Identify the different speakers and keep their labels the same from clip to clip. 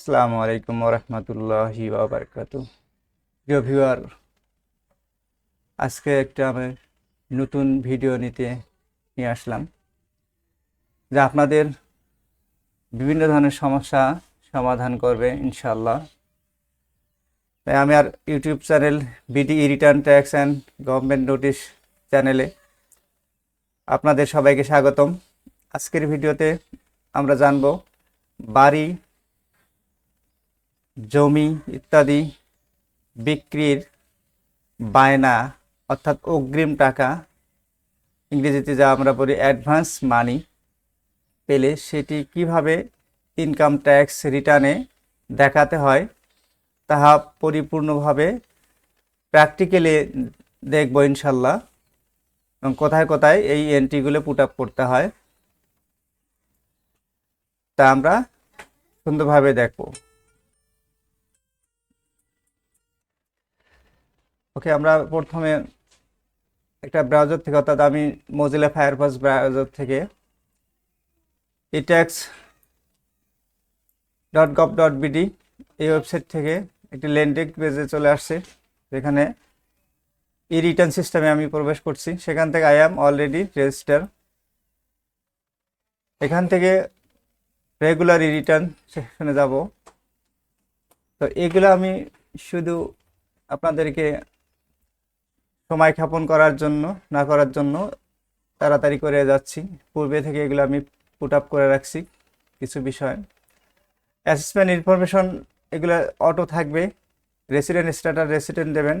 Speaker 1: আসসালামু আলাইকুম ওরহমতুল্লাহি বাবরকাতু প্রিয় ভিউয়ার, আজকে একটা আমি নতুন ভিডিও নিতে নিয়ে আসলাম, যা আপনাদের বিভিন্ন ধরনের সমস্যা সমাধান করবে ইনশাল্লাহ তাই আমি আর YouTube channel BD return tax and government notice চ্যানেলে আপনাদের সবাইকে স্বাগতম। আজকের ভিডিওতে আমরা জানব বাড়ি জমি ইত্যাদি বিক্রির বায়না, অর্থাৎ অগ্রিম টাকা, ইংরেজিতে যা আমরা বলি অ্যাডভান্স মানি পেলে সেটি কীভাবে ইনকাম ট্যাক্স রিটার্নে দেখাতে হয়, তাহা পরিপূর্ণভাবে প্র্যাকটিক্যালি দেখব ইনশাল্লাহ। এবং কোথায় কোথায় এই এন্ট্রিগুলো পুট আপ করতে হয়, তা আমরা সুন্দরভাবে দেখব। ওকে, আমরা প্রথমে একটা ব্রাউজার থেকে, অর্থাৎ আমি মজিলা ফায়ারফক্স ব্রাউজার থেকে etax dot gov dot BD এই ওয়েবসাইট থেকে একটি লেন্ডিং পেজে চলে আসছে, যেখানে ই রিটার্ন সিস্টেমে আমি প্রবেশ করছি। সেখান থেকে আই অ্যাম অলরেডি রেজিস্টার এখান থেকে রেগুলার ই রিটার্ন সেখানে যাব। তো এগুলো আমি শুধু আপনাদেরকে সময় ক্ষেপণ করার জন্য, না করার জন্য তাড়াতাড়ি করে যাচ্ছি। পূর্বে থেকে এগুলো আমি পুট আপ করে রাখছি কিছু বিষয়। অ্যাসেসমেন্ট ইনফরমেশন এগুলো অটো থাকবে। রেসিডেন্ট স্ট্যাটাস রেসিডেন্ট দেবেন।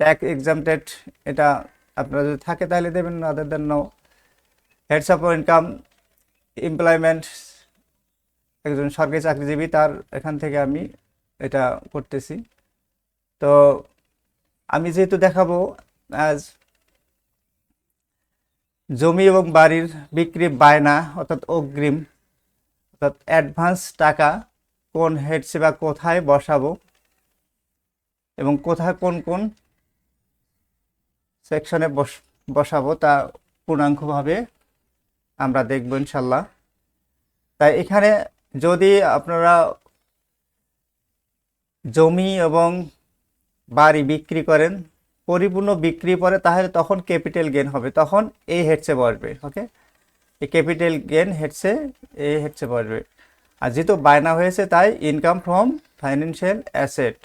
Speaker 1: ট্যাক্স এক্সামটেড এটা আপনারা যদি থাকে তাহলে দেবেন other than no heads of income employment একজন সরকারি চাকরিজীবী, তার এখান থেকে আমি এটা করতেছি। তো আমি যেহেতু দেখাবো আজ জমি এবং বাড়ির বিক্রি বায়না, অর্থাৎ অগ্রিম, অর্থাৎ অ্যাডভান্স টাকা কোন হেডসে বা কোথায় বসাবো এবং কোথায় কোন কোন সেকশনে বস, বসাবো তা পূর্ণাঙ্গভাবে আমরা দেখব ইনশাল্লাহ। তাই এখানে যদি আপনারা জমি এবং বাড়ি বিক্রি করেন পরিপূর্ণ বিক্রি পরে তাহলে তখন ক্যাপিটাল গেন হবে। তখন এই হেডসে বসবে ওকে এই ক্যাপিটাল গেন হেডসে এই হেডসে বসবে। আর যেহেতু বায়না হয়েছে, তাই ইনকাম ফ্রম ফাইন্যান্সিয়াল অ্যাসেট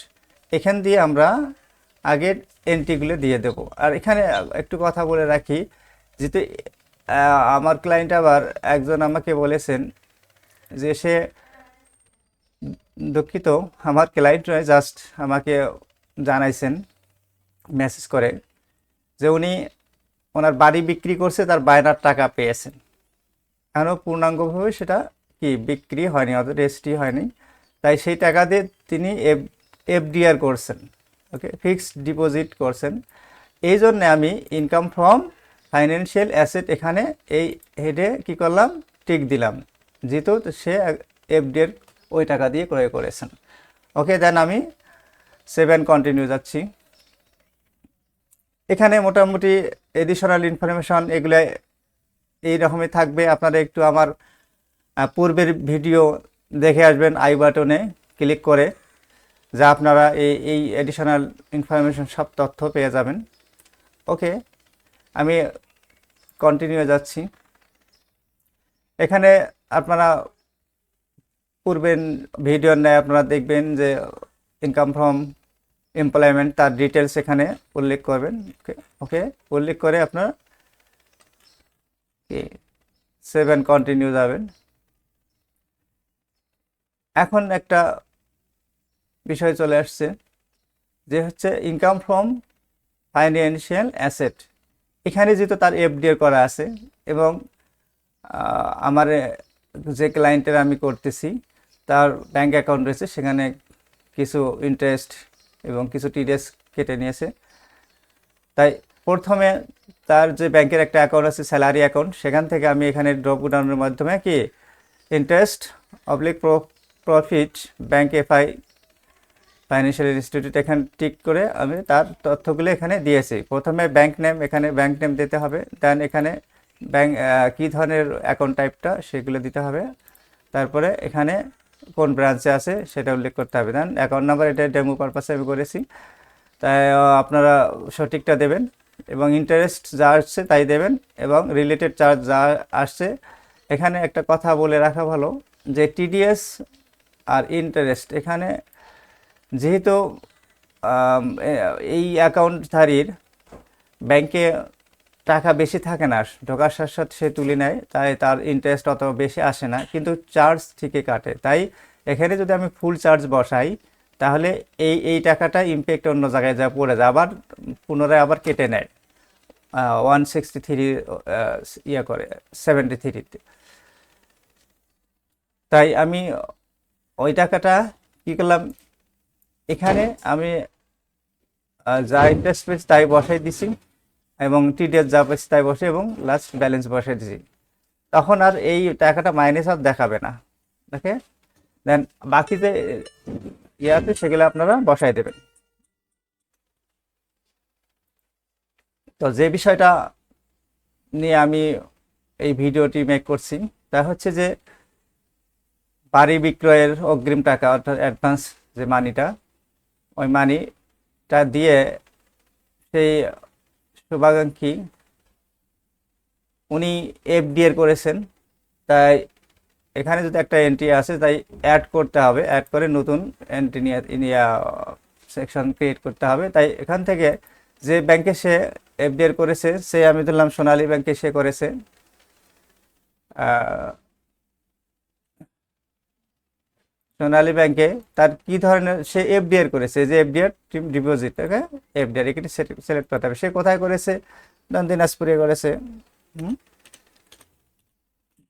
Speaker 1: এখান দিয়ে আমরা আগের এন্ট্রিগুলো দিয়ে দেব। আর এখানে একটু কথা বলে রাখি, যেহেতু আমার ক্লায়েন্ট আবার একজন আমাকে বলেছেন যে সে দুঃখিত, আমার ক্লায়েন্ট নয় জাস্ট আমাকে জানাইছেন। মেসেজ করে যে উনি ওনার বাড়ি বিক্রি করছে, তার বায়নার টাকা পেয়েছেন। এখনও পূর্ণাঙ্গভাবে সেটা কি বিক্রি হয়নি, অর্থাৎ রেজিস্ট্রি হয়নি। তাই সেই টাকা দিয়ে তিনি এফ, এফডিআর করছেন, ওকে? ফিক্সড ডিপোজিট করছেন। এই জন্যে আমি ইনকাম ফ্রম ফাইন্যান্সিয়াল অ্যাসেট এখানে এই হেডে কি করলাম? টিক দিলাম। যেহেতু সে এফডিআর ওই টাকা দিয়ে ক্রয় করেছেন। ওকে, দেন আমি সেভেন কন্টিনিউ যাচ্ছি। এখানে মোটামুটি এডিশনাল ইনফরমেশন এগুলো এই রকমই থাকবে। আপনারা একটু আমার পূর্বের ভিডিও দেখে আসবেন আই বাটনে ক্লিক করে, যা আপনারা এই এই এডিশনাল ইনফরমেশন সব তথ্য পেয়ে যাবেন। ওকে, আমি কন্টিনিউ যাচ্ছি। এখানে আপনারা পূর্বের ভিডিওর ন্যায় আপনারা দেখবেন যে ইনকাম ফ্রম এমপ্লয়মেন্ট তার ডিটেলস এখানে উল্লেখ করবেন। ওকে উল্লেখ করে আপনার সেভেন কন্টিনিউ যাবেন। এখন একটা বিষয় চলে আসছে, যে হচ্ছে ইনকাম ফ্রম ফাইন্যান্সিয়াল অ্যাসেট এখানে যেহেতু তার এফডিআর করা আছে, এবং আমার, যে ক্লায়েন্টের আমি করতেছি, তার ব্যাংক অ্যাকাউন্ট রয়েছে, সেখানে কিছু ইন্টারেস্ট এবং কিছু টিডিএস কেটে নিয়েছে। তাই প্রথমে তার যে ব্যাংকের একটা অ্যাকাউন্ট আছে স্যালারি অ্যাকাউন্ট সেখান থেকে আমি এখানে ড্রপ ডাউনের মাধ্যমে কি interest oblique profit bank FI financial institute এখানে টিক করে আমি তার তথ্যগুলো এখানে দিয়েছি। প্রথমে ব্যাংক নেম এখানে ব্যাংক নেম দিতে হবে দেন এখানে ব্যাংক কী ধরনের অ্যাকাউন্ট টাইপটা সেগুলো দিতে হবে। তারপরে এখানে কোন ব্রাঞ্চে আছে সেটা উল্লেখ করতে হবে। দেন অ্যাকাউন্ট নাম্বার এটা ডেমো পারপাসে আমি করেছি। তাই আপনারা সঠিকটা দেবেন এবং ইন্টারেস্ট যা আসছে তাই দেবেন এবং রিলেটেড চার্জ যা আসছে। এখানে একটা কথা বলে রাখা ভালো যে টিডিএস আর ইন্টারেস্ট এখানে যেহেতু এই অ্যাকাউন্টধারীর ব্যাংকে টাকা বেশি থাকে না, ঢোকার সাথে সাথে সে তুলে নেয়, তাই তার ইন্টারেস্ট অত বেশি আসে না, কিন্তু চার্জ ঠিকই কাটে। তাই এখানে যদি আমি ফুল চার্জ বসাই, তাহলে এই এই টাকাটা ইম্প্যাক্ট অন্য জায়গায় যা পড়ে যায়, আবার পুনরায় আবার কেটে নেয়। ওয়ান সিক্সটি থ্রি ইয়ে করে সেভেন্টি থ্রিতে তাই আমি ওই টাকাটা কী করলাম, এখানে আমি যা ইন্টারেস্ট পেয়েছি তাই বসাই দিছি। এবং টিডিএস যা পেয়েছি তাই বসে এবং লাস্ট ব্যালেন্স বসে দিছি তখন আর এই টাকাটা মাইনাস আর দেখাবে না। দেখে দেন বাকি যে ইয়ে আছে সেগুলো আপনারা বসাই দেবেন। তো যে বিষয়টা নিয়ে আমি এই ভিডিওটি মেক করছি, তা হচ্ছে যে বাড়ি বিক্রয়ের অগ্রিম টাকা অর্থাৎ অ্যাডভান্স যে মানিটা ওই মানিটা দিয়ে সেই শুভাকাঙ্ক্ষী। উনি এফডিএর করেছেন, তাই এখানে যদি একটা এন্ট্রি আসে, তাই অ্যাড করতে হবে। অ্যাড করে নতুন এন্ট্রি নিয়ে সেকশন ক্রিয়েট করতে হবে। তাই এখান থেকে যে ব্যাংকে সে এফডিআর করেছে, সে আমি ধরলাম সোনালী ব্যাংকে সে করেছে। সোনালী ব্যাংকে তার কি ধরনের, সে এফডিআর করেছে, যে এফডিআর ডিপোজিট ওকে এফডিআর এখানে সিলেক্ট করতে হবে। সে কোথায় করেছে? দিনাজপুরে করেছে?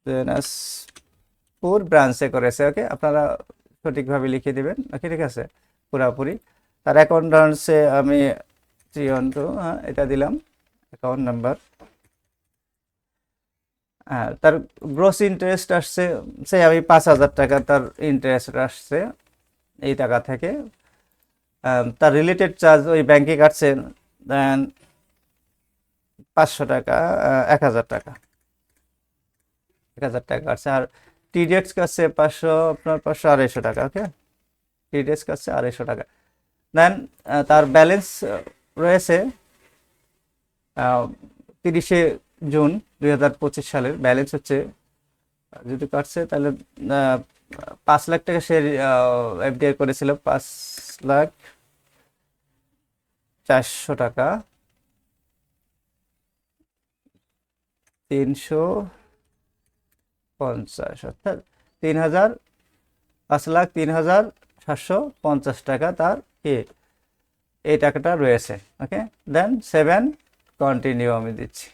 Speaker 1: দিনাজপুর ব্রাঞ্চে করেছে ওকে আপনারা সঠিকভাবে লিখে দেবেন ওকে ঠিক আছে? পুরাপুরি। তার অ্যাকাউন্ট আমি থ্রি টু এটা দিলাম অ্যাকাউন্ট নাম্বার হ্যাঁ তার গ্রোস ইন্টারেস্ট আসছে, সে আমি পাঁচ হাজার টাকা তার ইন্টারেস্ট আসছে এই টাকা থেকে। তার রিলেটেড চার্জ ওই ব্যাংকে কাটছে, দেন পাঁচশো টাকা এক হাজার টাকা। এক হাজার টাকা কাটছে, আর টিডিএস কাটছে পাঁচশো, আপনার পাঁচশো আড়াইশো টাকা ওকে টিডিএস কাটছে আড়াইশো টাকা। দেন তার ব্যালেন্স রয়েছে তিরিশে জুন দুই হাজার পঁচিশ সালের ব্যালেন্স হচ্ছে যদি কাটছে তাহলে পাঁচ লাখ টাকা সে এফডিআই করেছিল, পাঁচ লাখ চারশো টাকা। তিনশো পঞ্চাশ, অর্থাৎ তিন হাজার, পাঁচ লাখ তিন হাজার সাতশো পঞ্চাশ টাকা তার কি এই টাকাটা রয়েছে। ওকে দেন সেভেন কন্টিনিউ আমি দিচ্ছি।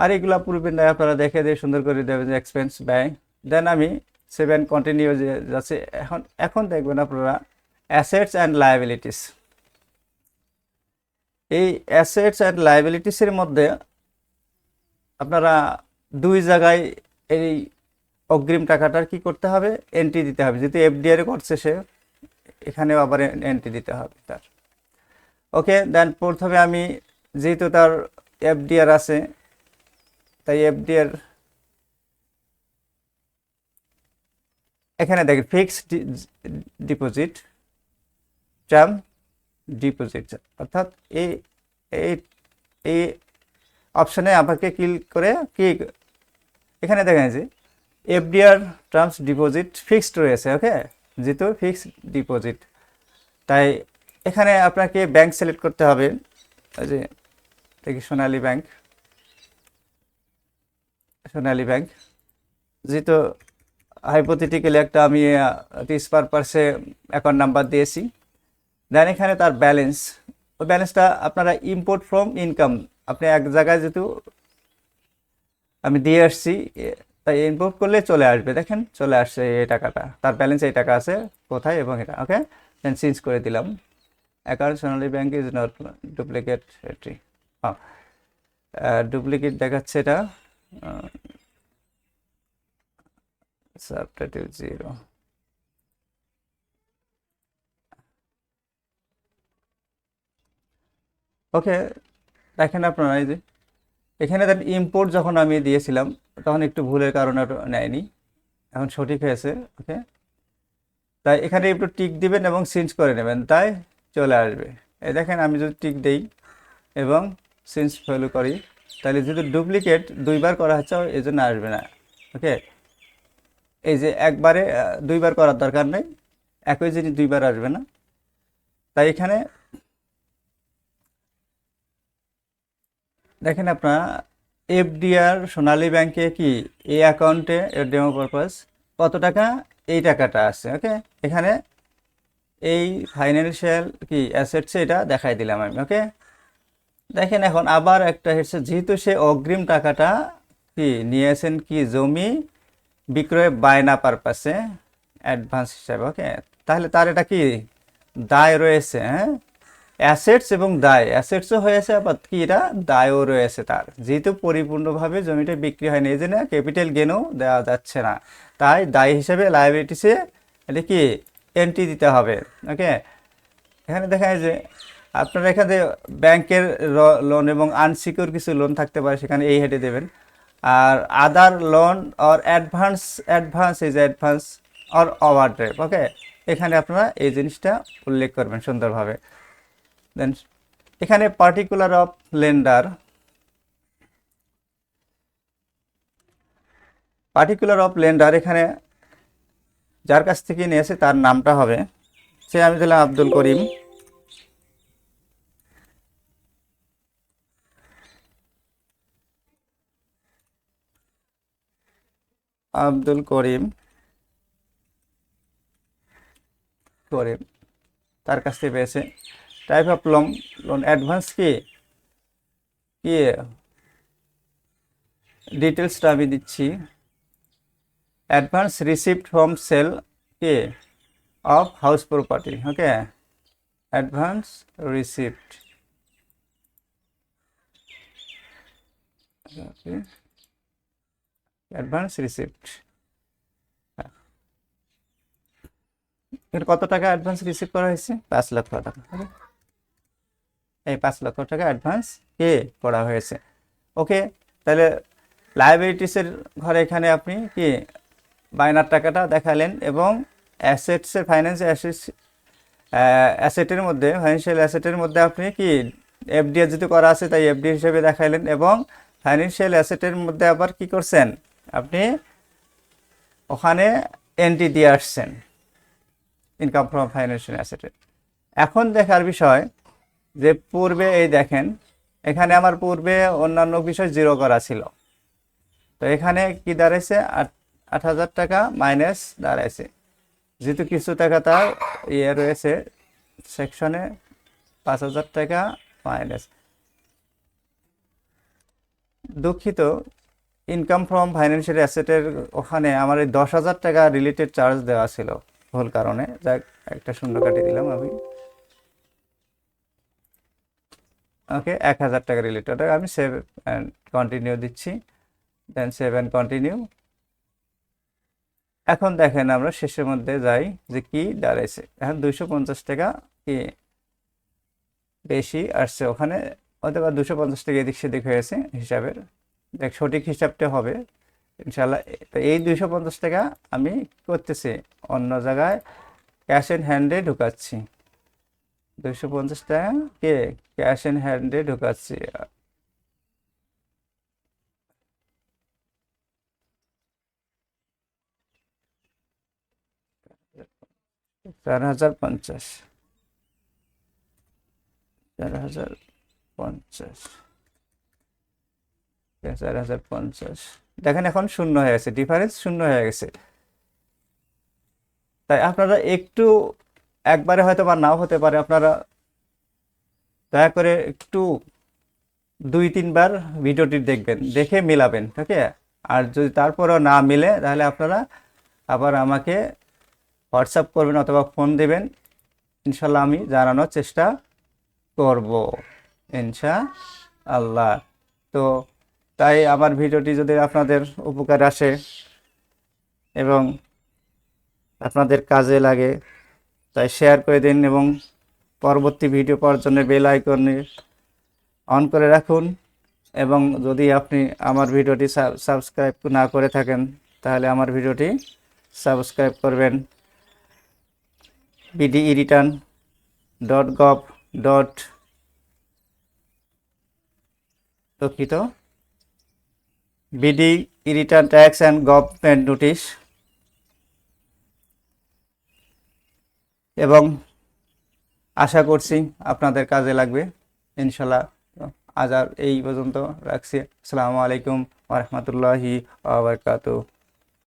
Speaker 1: আর এগুলা পূর্বে আপনারা দেখে দিয়ে সুন্দর করে দেবেন এক্সপেন্স ব্যয়। দেন আমি সেভেন কন্টিনিউ যাচ্ছে, এখন এখন দেখবেন আপনারা অ্যাসেটস অ্যান্ড লায়াবিলিটিস এই অ্যাসেটস অ্যান্ড লায়াবিলিটিসের মধ্যে আপনারা দুই জায়গায় এই অগ্রিম টাকাটার কি করতে হবে? এন্ট্রি দিতে হবে। যেহেতু এফডিআর করছে সে, এখানেও আবার এন্ট্রি দিতে হবে তার। ওকে দেন প্রথমে আমি যেহেতু তার এফডিআর আছে তাই এফডিআর এখানে দেখেন ফিক্সড ডিপোজিট টার্ম ডিপোজিট অর্থাৎ এই এই এই অপশানে আমাকে ক্লিক করে কি এখানে দেখেন যে এফডিআর টার্মস ডিপোজিট ফিক্সড রয়েছে ওকে যেহেতু ফিক্সড ডিপোজিট তাই এখানে আপনাকে ব্যাংক সিলেক্ট করতে হবে। যে, দেখি সোনালী ব্যাংক সোনালী ব্যাংক যেহেতু হাইপোথেটিক্যালি একটা আমি তিরিশ পারপাসে অ্যাকাউন্ট নাম্বার দিয়েছি। দেন এখানে তার ব্যালেন্স ওই ব্যালেন্সটা আপনারা ইম্পোর্ট ফ্রম ইনকাম আপনি এক জায়গায় যেহেতু আমি দিয়ে আসছি তাই ইম্পোর্ট করলে চলে আসবে। দেখেন, চলে আসছে এই টাকাটা। তার ব্যালেন্স এই টাকা আছে কোথায় এবং এটা, ওকে? দেন চেঞ্জ করে দিলাম। Account Sonali bank is not duplicate entry duplicate দেখাচ্ছে এটা। সাবটাইটেল জিরো ওকে দেখেন আপনারা এই যে, এখানে দেন ইম্পোর্ট যখন আমি দিয়েছিলাম, তখন একটু ভুলের কারণে নেয়নি। এখন সঠিক হয়েছে ওকে তাই এখানে একটু টিক দিবেন এবং চেঞ্জ করে নেবেন, তাই চলে আসবে। এই দেখেন আমি যদি টিক দেই এবং চেঞ্জ ফলো করি তাহলে যদি ডুপ্লিকেট দুইবার করা হচ্ছে এই জন্য আসবে না। ওকে এই যে একবারে দুইবার করার দরকার নেই। একই জিনিস দুইবার আসবে না। তাই এখানে দেখেন আপনার, এফডিআর সোনালী ব্যাংকে কি, এই অ্যাকাউন্টে এর ডেমো পারপাস কত টাকা? এই টাকাটা আছে। ওকে এখানে এই ফাইন্যান্সিয়াল কি অ্যাসেটস এটা দেখাই দিলাম আমি। ওকে দেখেন এখন আবার একটা হচ্ছে, যেহেতু সে অগ্রিম টাকাটা কি নিয়েছেন কি জমি বিক্রয় বায়না পারপাসে অ্যাডভান্স হিসাবে ওকে তাহলে তার এটা কি দায় রয়েছে হ্যাঁ? অ্যাসেটস এবং দায় অ্যাসেটসও হয়েছে, আবার কি এটা? দায়ও রয়েছে তার। যেহেতু পরিপূর্ণভাবে জমিটা বিক্রি হয়নি, এই জন্য ক্যাপিটাল গেনও দেওয়া যাচ্ছে না। তাই দায় হিসেবে লাইবিলিটিসে এটা কি এন্ট্রি দিতে হবে ওকে এখানে দেখা যায় যে আপনারা এখানে ব্যাংকের লোন এবং আনসিকিউর কিছু লোন থাকতে পারে, সেখানে এই হেডে দেবেন। আর other loan or advance advance is advance or over drive okay এখানে আপনারা এই জিনিসটা উল্লেখ করবেন সুন্দরভাবে। দেন এখানে particular of lender particular of lender এখানে যার কাছ থেকে নিয়েছে তার নামটা হবে। সে আমি দিলাম আব্দুল করিম। আব্দুল করিম করিম, তার কাছ থেকে পেয়েছে। Type of loan loan advance কি? কি? ডিটেলসটা আমি দিচ্ছি। Advance receipt from sale K? Of house property okay advance receipt advance receipt. কত টাকা অ্যাডভান্স রিসিভ করা হয়েছে? পাঁচ লক্ষ টাকা? এই পাঁচ লক্ষ টাকা অ্যাডভান্স পে করা হয়েছে? ওকে, তাহলে লাইবিলিটিসের ঘরে এখানে আপনি কি বায়নার টাকাটা দেখালেন এবং অ্যাসেটসের ফাইন্যান্স অ্যাসেটস অ্যাসেটের মধ্যে ফাইন্যান্সিয়াল অ্যাসেটের মধ্যে আপনি কি এফডিএ যদি করা আছে, তাই এফডি হিসেবে দেখাইলেন এবং ফাইন্যান্সিয়াল অ্যাসেটের মধ্যে আবার কি করছেন? আপনি ওখানে এন্ট্রি দিয়ে আসছেন ইনকাম ফ্রম ফাইন্যান্সিয়াল অ্যাসেটের এখন দেখার বিষয় যে পূর্বে এই দেখেন, এখানে আমার পূর্বে অন্যান্য বিষয় জিরো করা ছিল। তো এখানে কি দাঁড়াইছে? আট আট হাজার টাকা মাইনাস দাঁড়াইছে। যেহেতু কিছু টাকা তার ইয়ে রয়েছে সেকশনে পাঁচ হাজার টাকা মাইনাস দুঃখিত ইনকাম ফ্রম ফাইন্যান্সিয়াল অ্যাসেটের ওখানে আমার এই দশ হাজার টাকা রিলেটেড চার্জ দেওয়া ছিল, ভুল কারণে। যাক, একটা শূন্য কাটিয়ে দিলাম আমি। ওকে এক হাজার টাকা রিলেটেড আমি সেভ অ্যান্ড কন্টিনিউ দিচ্ছি। দেন সেভ অ্যান্ড কন্টিনিউ এখন দেখেন আমরা শেষের মধ্যে যাই যে কি দাঁড়াইছে। এখন দুইশো পঞ্চাশ টাকা কি বেশি আসছে ওখানে? অথবা দুশো পঞ্চাশ টাকা এদিক সেদিক হয়েছে হিসাবের। সঠিক হিসাবটা হবে। ইনশাল্লাহ এই দুইশো পঞ্চাশ টাকা আমি করতেছি। অন্য জায়গায় ক্যাশ ইন হ্যান্ডে ঢুকাচ্ছি। দুইশো পঞ্চাশ টাকা কে ক্যাশ ইন হ্যান্ডে ঢুকাচ্ছি? চার হাজার পঞ্চাশ। চার হাজার পঞ্চাশ। চার হাজার পঞ্চাশ। দেখেন এখন শূন্য হয়ে গেছে ডিফারেন্স শূন্য হয়ে গেছে। তাই আপনারা একটু একবারে হয়তো বা নাও হতে পারে, আপনারা দয়া করে একটু দুই তিনবার ভিডিওটি দেখবেন, দেখে মিলাবেন আছে আর যদি তারপরেও না মিলে, তাহলে আপনারা আবার আমাকে হোয়াটসঅ্যাপ করবেন অথবা ফোন দেবেন। ইনশাল্লাহ আমি জানানোর চেষ্টা করব ইনশা আল্লাহ তো তাই আমার ভিডিওটি যদি আপনাদের উপকার আসে এবং আপনাদের কাজে লাগে, তাই শেয়ার করে দিন এবং পরবর্তী ভিডিও পাওয়ার জন্য বেল আইকনে অন করে রাখুন। এবং যদি আপনি আমার ভিডিওটি সাবস্ক্রাইব না করে থাকেন, তাহলে আমার ভিডিওটি সাবস্ক্রাইব করবেন। BDE return dot gov dot দুঃখিত। BD, return tax and government notice এবং আশা করছি আপনাদের কাজে লাগবে। ইনশাল্লাহ আজ আর এই পর্যন্ত রাখছি। আসসালামু আলাইকুম ওরহমতুল্লাহি আবরকাত